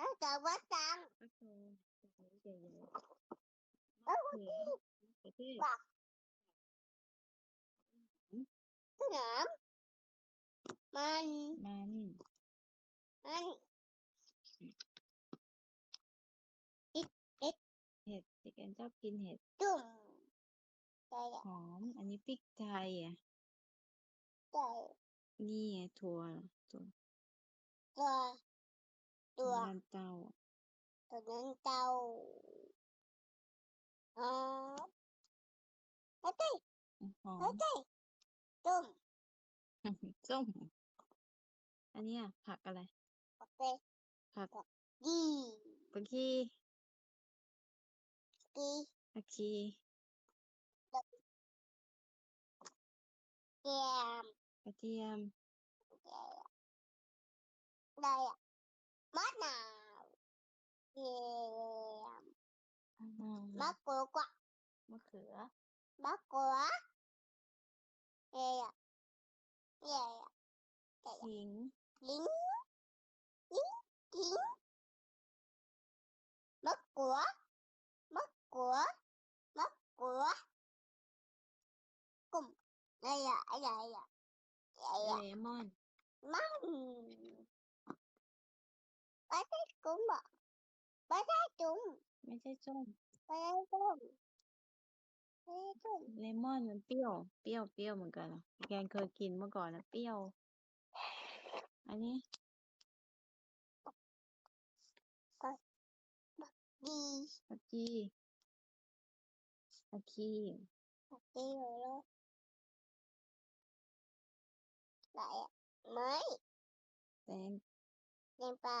อะกับว่าตังฟักทองใหญ่ๆมะเขือมะเขือเทศขนมมันมันมันเห็ดพี่แกนชอบกินเห็ดจุ่มใจหอม อันนี้พริกไทยอะใจนี่ไงถั่วถั่ว ตัวตัวน้ำเต้า ตัวนั้นเต้าอ๋อโอเคหอโอมเคจุ่มส้มอันเนี้ยผักอะไร โอเคผักดีผักชีดีผักชีแกมกระเทียมได้อะ มะนาวแกมมะนาวมะกรูดกว่ามะเขือมะกรูดเอ้ ยเอ้ยขิงลิงลิงลิงมะกรูดมะกรูดมะกรูดกุ้มเอ้ยเอ้ยเอ้ยเอ้ยเลมอนมันไม่ใช่กุ้งอะไม่ใช่จุ้งไม่ใช่ส้มไม่ใช่จุ้งไม่ใช่จุ้งเลมอนมันเปรี้ยว เปรี้ยวเปรี้ยวเหมือนกันเหรอพี่แกนเคยกินเมื่อก่อนนะเปรี้ยว อันนี้ดีผักชีผักชีดีเลยไหนอะไม่แตงเลี้ยงปลา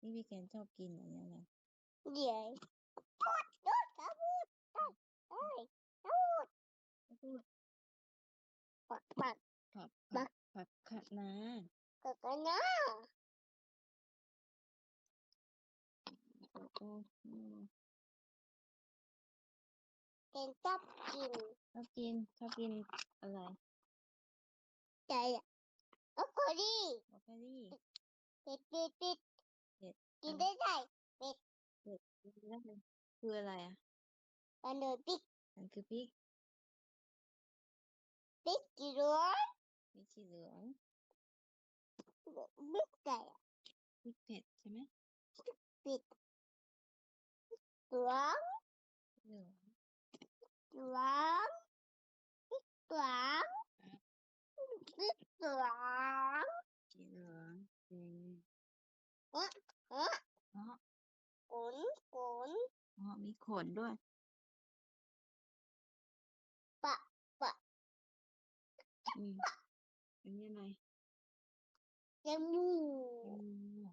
เม็ดเม็ดอยู่ในแตงกวาพี่แกนชอบกินไหมชอบกินชอบกินแต่มาไม่ผลไม้อะไรอะดีผักชีปักตึ้งปากตึ้งปากแตงกวาแล้วเนี่ยตึ้งนี่พี่แกนชอบกินอันนี้อะไรเดี๋ยวพูดพูดครับพูดได้ได้พูดพูดปักปัก ผักบัผัก กผักคะน้ากับกันนะโอ้โหอืมเป็นชอบกินชอบกินชอบกินอะไรใจอะโอ้โหดีบรอกโคลี่ติดติดติดเห็ด กินได้ไงคืออะไรอะ มันเดินปิ๊กมันคือพริกปิ๊กกี่ร้อยพริกขี้เหลืองบิ๊กไก่อะพริกเผ็ดใช่ไหมหลวงเหลืองหลวงหลวงบิ๊กหลวงขี้เหลืองแดง เอ๊ะเนาะกุนกุนอ๋อมีขนด้วย ปะ ปะอืมอันนี้อะไรจมูกอืม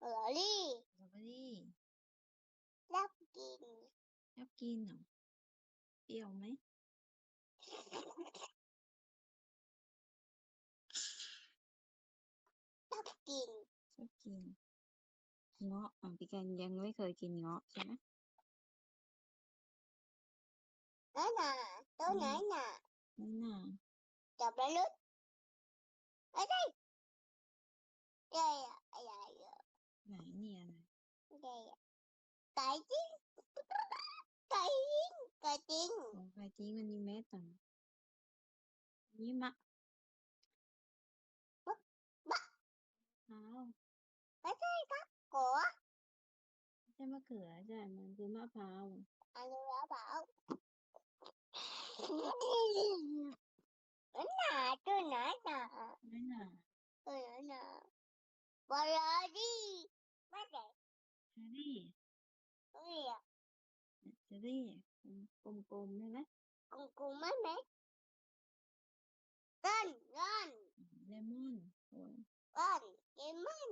เออลี่สตรอเบอรี่รับกินชอบกินเหรอเปรี้ยวไหมรับกินชอบ กินเงาะอะพี่กันยังไม่เคยกินเงาะใช่ไหมนั่นน่ะตัวไหนน่ะนั่นน่ะจับไปลึกไอ้ไงเย้ยไอ้ยายไหนเนี่ยอะไรเย้ยไก่จริงไก่จริงไก่จริงโอ้ไข่จริงมันมีเม็ดต่างนี่มะ บะบะ อ้าว ไม่ใช่ครับกัว ไม่ใช่มะเขือใช่มันคือมะพร้าวอันนี้แล้วเปล่านั่นน่ะตัวไหนน่ะนั่นน่ะตัวไหนน่ะบอลเลยดิไม่ได้เชอรี่เฮ้ยเชอรี่กลมๆใช่ไหมกูกูไม่ไหมเงินเงินเลมอนโอ้ยเงินเกมมัน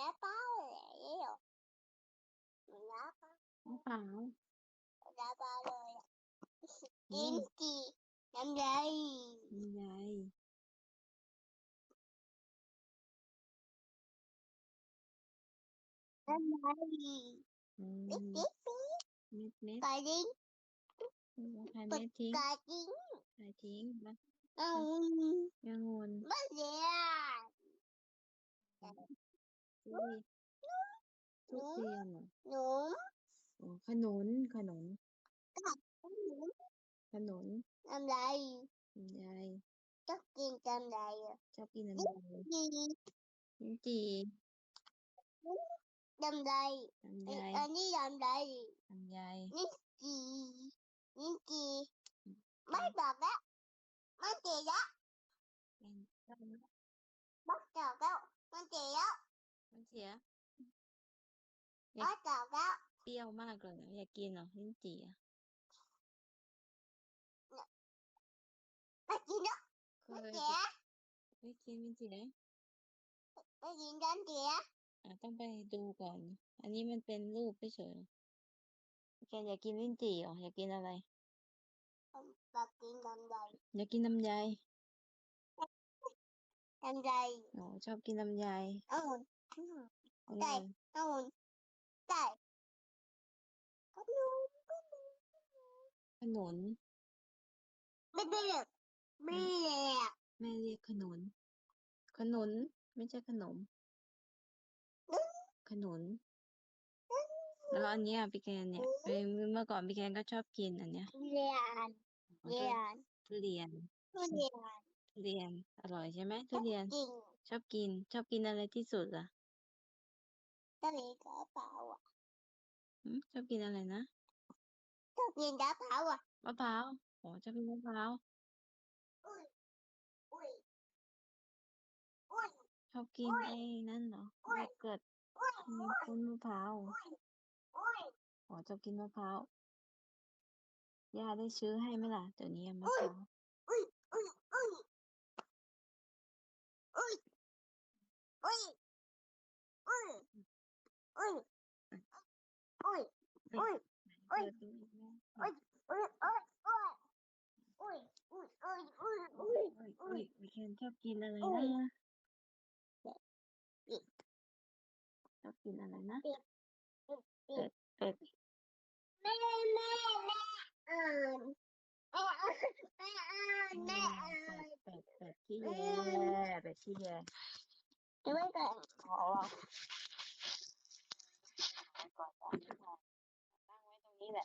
nó có rồi mình nó có không nó có rồi. Kim chi năm đây năm đây năm đây biết biết biết biết cài đi cài chiến cài chiến cài chiến bắt bắt nguồn. Bắt gì à. ทุเรียนเหอหนูอ๋ขนุนขนุนหนูขนุนทำไรยายจะกินทำไรอะชอบกินอะไรกินลิ้จี่ทำไรทำยายอันนี้ทำไรทำยายลิ้จี่ลิ้จีไม่บอกแล้วไม่เจอแล้ว เสียไม่บอกแล้วเปรี้ยวมากเลยอะอยากกินเหรอลิ้นจี่อะไม่กินแล้วเคมันยเจ๋ไม่กินลิ้นจี่ไหมไม่กินกันเจ๋อะต้องไปดูก่อน อันนี้มันเป็นรูปเฉยๆแกอยากกินลิ้นจี่เหรออยากกินอะไรบอกกินน้ำใจอยากกินลำไยน้ำใจอ๋อชอบกินลำไยองุ่นองุ่ ไก่นองุ่นไก่ขนมขนุนไม่เรียกไม่เรียกแม่เรียกขนุนขนุนไม่ใช่ขนม ขนุนแล้วอันเนี้ยพี่แกนเนี่ยเอ้ยเมื่อก่อนพี่แกนก็ชอบกินอันเนี้ยเรียนอ๋อเรียนทุเรียนทุเรียนทุเรียนอร่อยใช่ไหมทุเรียนกินชอบกินชอบกินอะไรที่สุดล่ะ ก็มีกระเป๋าอะหืมชอบกินอะไรนะก็กินกระเป๋าอะมะพร้าวอ๋อชอบกินมะพร้าวอุ้ยอุ้ยอุ้ยชอบกินไอ้นั่นเหรอโยเกิร์ตอุ้ยมีคุ้นมะพร้าวอุ้ยอ๋อชอบกินมะพร้าวย่าได้ซื้อให้ไหมล่ะเดี๋ยวนี้มะพร้าวอุ้ยอุ้ย อุ้ยเปิดดูอีกไหมอุ้ยอุ้ยอุ้ยอุ้ยอุ้ยอุ้ยอุ้ยอุ้ยอุ้ยอุ้ยพี่แคนชอบกินอะไรนะปิดชอบกินอะไรนะเป็ดเป็ดแม่แม่แม่อ่านแม่อ่านแม่อ่านแม่อ่านเป็ดเป็ดขี้แยเป็ดขี้แยจะไม่ก่อนอ๋อก่อนตั้งไว้ตรงนี้แหละเป็ดขี้แยใช่ไหมเป็ดขี้แยน้องขี้แยเท่าไหร่ร้องไห้ทั้งเรื่องเล็กเรื่องใหญ่เรื่องนี้ như vậy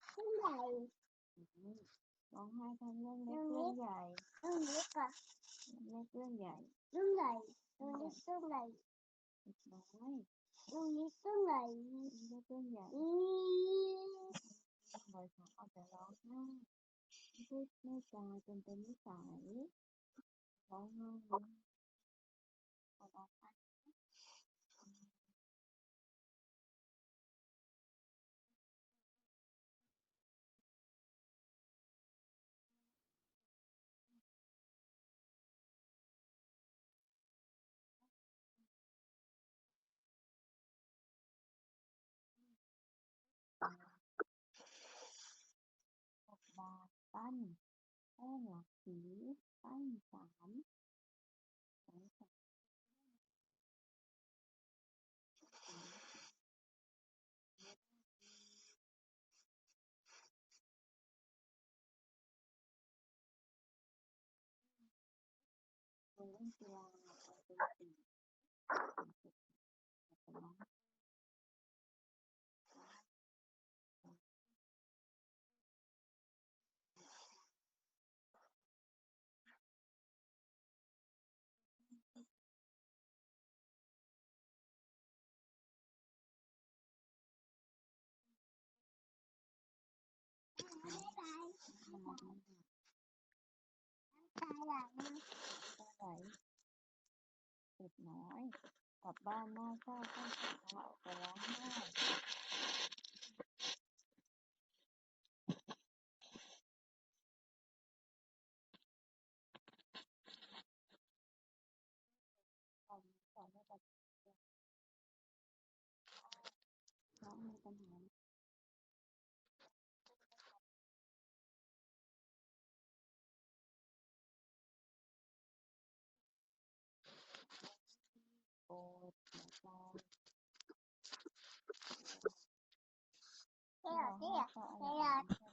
Không dày. Còn hai thằng lên lấy cương dày. Cương dày. Lấy cương dày. Cương dày. Cương dày. ตรงนี้ก็ไหลนี่ก็ใหญ่อืมบอยของออกแต่ร้องไห้พูดไม่จจนเป็นนิสัยร้องไห้ออกออก ปั้นแป้งหลักสีปั้นสามสองสามตัวเล่นกีฬาเอาเป็นสี่ ตาไหลตาไหลเด็กน้อย กลับบ้านหน้าเศร้าต้องกินข้าวไปร้องไห้น้องมีปัญหา เที่ยวเที่ย